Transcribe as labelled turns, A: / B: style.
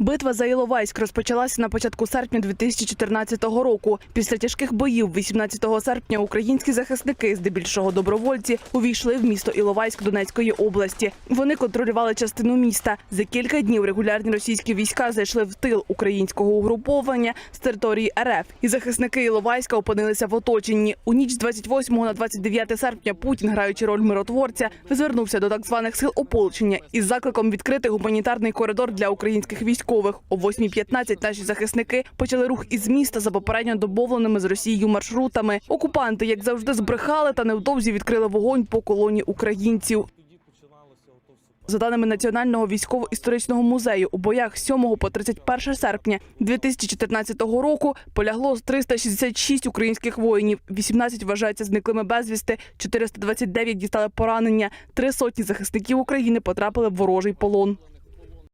A: Битва за Іловайськ розпочалася на початку серпня 2014 року. Після тяжких боїв 18 серпня українські захисники, здебільшого добровольці, увійшли в місто Іловайськ Донецької області. Вони контролювали частину міста. За кілька днів регулярні російські війська зайшли в тил українського угруповання з території РФ. І захисники Іловайська опинилися в оточенні. У ніч з 28 на 29 серпня Путін, граючи роль миротворця, звернувся до так званих сил ополчення із закликом відкрити гуманітарний коридор для українських військових. О 8.15 наші захисники почали рух із міста за попередньо домовленими з Росією маршрутами. Окупанти, як завжди, збрехали та невдовзі відкрили вогонь по колоні українців. За даними Національного військово-історичного музею, у боях з 7 по 31 серпня 2014 року полягло 366 українських воїнів, 18 вважаються зниклими безвісти, 429 дістали поранення, три сотні захисників України потрапили в ворожий полон.